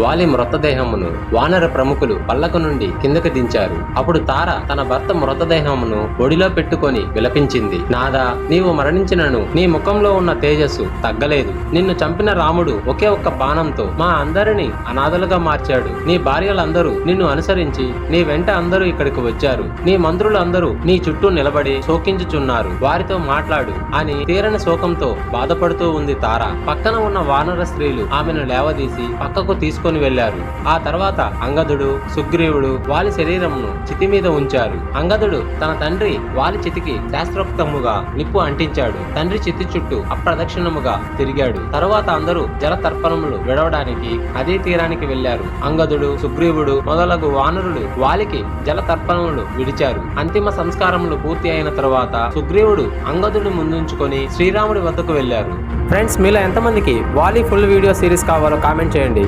వాలి మృతదేహమును వానర ప్రముఖులు పల్లక నుండి కిందకు దించారు. అప్పుడు తార తన భర్త మృతదేహమును ఒడిలో పెట్టుకొని విలపించింది. నాదా నీవు మరణించినను నీ ముఖంలో ఉన్న తేజస్సు తగ్గలేదు. నిన్ను చంపిన రాముడు ఒకే ఒక్క బాణంతో మా అందరిని అనాథలుగా మార్చాడు. నీ భార్యలందరూ నిన్ను అనుసరించి నీ వెంట అందరూ ఇక్కడికి వచ్చారు. నీ మంత్రులందరూ నీ చుట్టూ నిలబడి శోకించుచున్నారు. వారితో మాట్లాడు అని తీరని శోకంతో బాధపడుతూ ఉంది తార. పక్కన ఉన్న వానర స్త్రీలు ఆమెను లేవదీసి పక్కకు తీసుకొని వెళ్ళారు ఆ తర్వాత అంగదుడు సుగ్రీవుడు వాలి శరీరమును చితి మీద ఉంచారు. అంగదుడు తన తండ్రి వాలి చితికి శాస్త్రోక్తముగా నిప్పు అంటించాడు. తండ్రి చితి చుట్టూ అప్రదక్షిణముగా తిరిగాడు. తరువాత అందరూ జల తర్పణములు విడవడానికి అదే తీరానికి వెళ్ళారు అంగదుడు సుగ్రీవుడు మొదలగు వానరులు వాలికి జల తర్పణములు విడిచారు. అంతిమ సంస్కారములు పూర్తి అయిన తరువాత సుగ్రీవుడు అంగదుడు ముందుంచుకొని శ్రీరాముడి వద్దకు వెళ్ళారు ఫ్రెండ్స్ మీలో ఎంతమందికి వాలి ఫుల్ వీడియో సిరీస్ కావాలో కామెంట్ చేయండి.